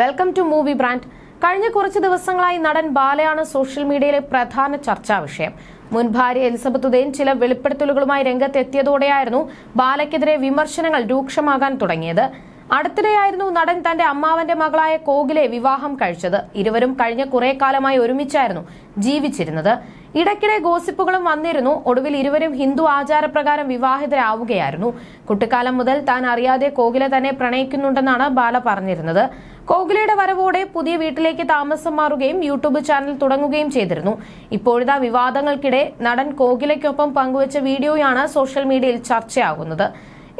Welcome to movie brand കഴിഞ്ഞ കുറച്ച് ദിവസങ്ങളായി നടൻ ബാലയാണ് സോഷ്യൽ മീഡിയയിലെ പ്രധാന ചർച്ചാ വിഷയം. മുൻ ഭാര്യ എലിസബത്ത് ഉദയൻ ചില വെളിപ്പെടുത്തലുകളുമായി രംഗത്തെത്തിയതോടെയായിരുന്നു ബാലയ്ക്കെതിരെ വിമർശനങ്ങൾ രൂക്ഷമാകാൻ തുടങ്ങിയത്. അടുത്തിടെയായിരുന്നു നടൻ തന്റെ അമ്മാവന്റെ മകളായ കോകിലെ വിവാഹം കഴിച്ചത്. ഇരുവരും കഴിഞ്ഞ കുറെ കാലമായി ഒരുമിച്ചായിരുന്നു ജീവിച്ചിരുന്നത്. ഇടയ്ക്കിടെ ഗോസിപ്പുകളും വന്നിരുന്നു. ഒടുവിൽ ഇരുവരും ഹിന്ദു ആചാരപ്രകാരം വിവാഹിതരാവുകയായിരുന്നു. കുട്ടിക്കാലം മുതൽ താൻ അറിയാതെ കോഗില തന്നെ പ്രണയിക്കുന്നുണ്ടെന്നാണ് ബാല പറഞ്ഞിരുന്നത്. കോഹ്ലിയുടെ വരവോടെ പുതിയ വീട്ടിലേക്ക് താമസം മാറുകയും യൂട്യൂബ് ചാനൽ തുടങ്ങുകയും ചെയ്തിരുന്നു. ഇപ്പോഴിതാ വിവാദങ്ങൾക്കിടെ നടൻ കോഹ്ലിക്കൊപ്പം പങ്കുവച്ച വീഡിയോയാണ് സോഷ്യൽ മീഡിയയിൽ ചർച്ചയാകുന്നത്.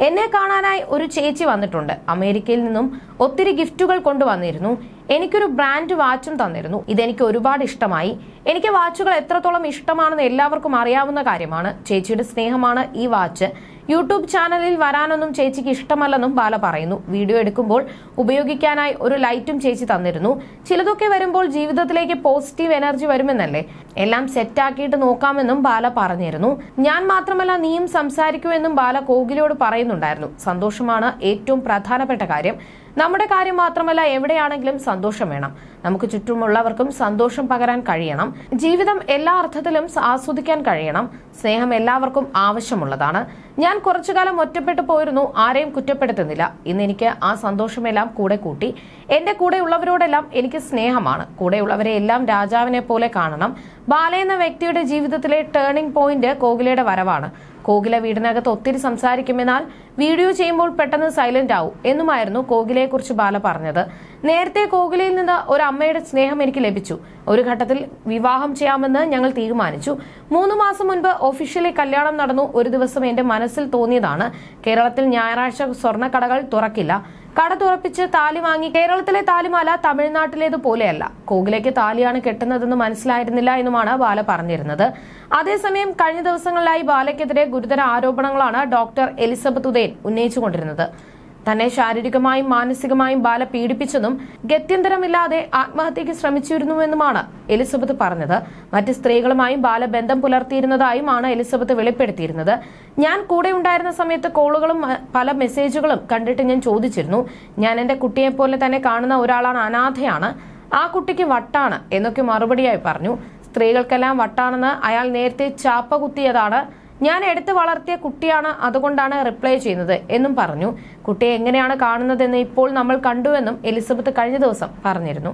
എന്നെ കാണാനായി ഒരു ചേച്ചി വന്നിട്ടുണ്ട്. അമേരിക്കയിൽ നിന്നും ഒത്തിരി ഗിഫ്റ്റുകൾ കൊണ്ടുവന്നിരുന്നു. എനിക്കൊരു ബ്രാൻഡ് വാച്ചും തന്നിരുന്നു. ഇതെനിക്ക് ഒരുപാട് ഇഷ്ടമായി. എനിക്ക് വാച്ചുകൾ എത്രത്തോളം ഇഷ്ടമാണെന്ന് എല്ലാവർക്കും അറിയാവുന്ന കാര്യമാണ്. ചേച്ചിയുടെ സ്നേഹമാണ് ഈ വാച്ച് യൂട്യൂബ് ചാനലിൽ വരാനൊന്നും ചേച്ചിക്ക് ഇഷ്ടമല്ലെന്നും ബാല പറയുന്നു. വീഡിയോ എടുക്കുമ്പോൾ ഉപയോഗിക്കാനായി ഒരു ലൈറ്റും ചേച്ചി തന്നിരുന്നു. ചിലതൊക്കെ വരുമ്പോൾ ജീവിതത്തിലേക്ക് പോസിറ്റീവ് എനർജി വരുമെന്നല്ലേ? എല്ലാം സെറ്റാക്കിയിട്ട് നോക്കാമെന്നും ബാല പറഞ്ഞിരുന്നു. ഞാൻ മാത്രമല്ല നീയും സംസാരിക്കുമെന്നും ബാല കോഹ്ലിയോട് പറയുന്നുണ്ടായിരുന്നു. സന്തോഷമാണ് ഏറ്റവും പ്രധാനപ്പെട്ട കാര്യം. നമ്മുടെ കാര്യം മാത്രമല്ല എവിടെയാണെങ്കിലും സന്തോഷം വേണം. നമുക്ക് ചുറ്റുമുള്ളവർക്കും സന്തോഷം പകരാൻ കഴിയണം. ജീവിതം എല്ലാ അർത്ഥത്തിലും ആസ്വദിക്കാൻ കഴിയണം. സ്നേഹം എല്ലാവർക്കും ആവശ്യമുള്ളതാണ്. ഞാൻ കുറച്ചു കാലം ഒറ്റപ്പെട്ടു പോയിരുന്നു. ആരെയും കുറ്റപ്പെടുത്തുന്നില്ല. ഇന്ന് എനിക്ക് ആ സന്തോഷമെല്ലാം കൂടെ കൂട്ടി. എന്റെ കൂടെ ഉള്ളവരോടെല്ലാം എനിക്ക് സ്നേഹമാണ്. കൂടെയുള്ളവരെ എല്ലാം രാജാവിനെ പോലെ കാണണം. ബാല എന്ന വ്യക്തിയുടെ ജീവിതത്തിലെ ടേണിംഗ് പോയിന്റ് കോകിലയുടെ വരവാണ്. കോകില വീടിനകത്ത് ഒത്തിരി സംസാരിക്കുമെന്നാൽ വീഡിയോ ചെയ്യുമ്പോൾ പെട്ടെന്ന് സൈലന്റ് ആവും എന്നുമായിരുന്നു കോകിലയെക്കുറിച്ച് ബാല പറഞ്ഞത്. നേരത്തെ കോഹ്ലിയിൽ നിന്ന് ഒരു അമ്മയുടെ സ്നേഹം എനിക്ക് ലഭിച്ചു. ഒരു ഘട്ടത്തിൽ വിവാഹം ചെയ്യാമെന്ന് ഞങ്ങൾ തീരുമാനിച്ചു. മൂന്ന് മാസം മുൻപ് ഒഫീഷ്യലി കല്യാണം നടന്നു. ഒരു ദിവസം എന്റെ മനസ്സിൽ തോന്നിയതാണ്. കേരളത്തിൽ ഞായറാഴ്ച സ്വർണക്കടകൾ തുറക്കില്ല. കട തുറപ്പിച്ച് താലി വാങ്ങി കേരളത്തിലെ താലിമാല തമിഴ്നാട്ടിലേത് പോലെയല്ല. കോകിലേക്ക് താലിയാണ് കെട്ടുന്നതെന്ന് മനസ്സിലായിരുന്നില്ല എന്നുമാണ് ബാല പറഞ്ഞിരുന്നത്. അതേസമയം കഴിഞ്ഞ ദിവസങ്ങളിലായി ബാലയ്ക്കെതിരെ ഗുരുതര ആരോപണങ്ങളാണ് ഡോക്ടർ എലിസബത്ത് ഉദയൻ ഉന്നയിച്ചുകൊണ്ടിരുന്നത്. തന്നെ ശാരീരികമായും മാനസികമായും ബാല പീഡിപ്പിച്ചെന്നും ഗത്യന്തരമില്ലാതെ ആത്മഹത്യക്ക് ശ്രമിച്ചിരുന്നുവെന്നുമാണ് എലിസബത്ത് പറഞ്ഞത്. മറ്റ് സ്ത്രീകളുമായും ബാലബന്ധം ബന്ധം പുലർത്തിയിരുന്നതായുമാണ് എലിസബത്ത് വെളിപ്പെടുത്തിയിരുന്നത്. ഞാൻ കൂടെ ഉണ്ടായിരുന്ന സമയത്ത് കോളുകളും പല മെസ്സേജുകളും കണ്ടിട്ട് ഞാൻ ചോദിച്ചിരുന്നു. ഞാൻ എന്റെ കുട്ടിയെ പോലെ തന്നെ കാണുന്ന ഒരാളാണ് അനാഥയാണ്. ആ കുട്ടിക്ക് വട്ടാണ് എന്നൊക്കെ മറുപടിയായി പറഞ്ഞു. സ്ത്രീകൾക്കെല്ലാം വട്ടാണെന്ന് അയാൾ നേരത്തെ ചാപ്പ കുത്തിയതാണ് ഞാൻ എടുത്തു വളർത്തിയ കുട്ടിയാണ് അതുകൊണ്ടാണ് റിപ്ലൈ ചെയ്യുന്നത് എന്നും പറഞ്ഞു. കുട്ടിയെ എങ്ങനെയാണ് കാണുന്നതെന്ന് ഇപ്പോൾ നമ്മൾ കണ്ടുവെന്നും എലിസബത്ത് കഴിഞ്ഞ ദിവസം പറഞ്ഞിരുന്നു.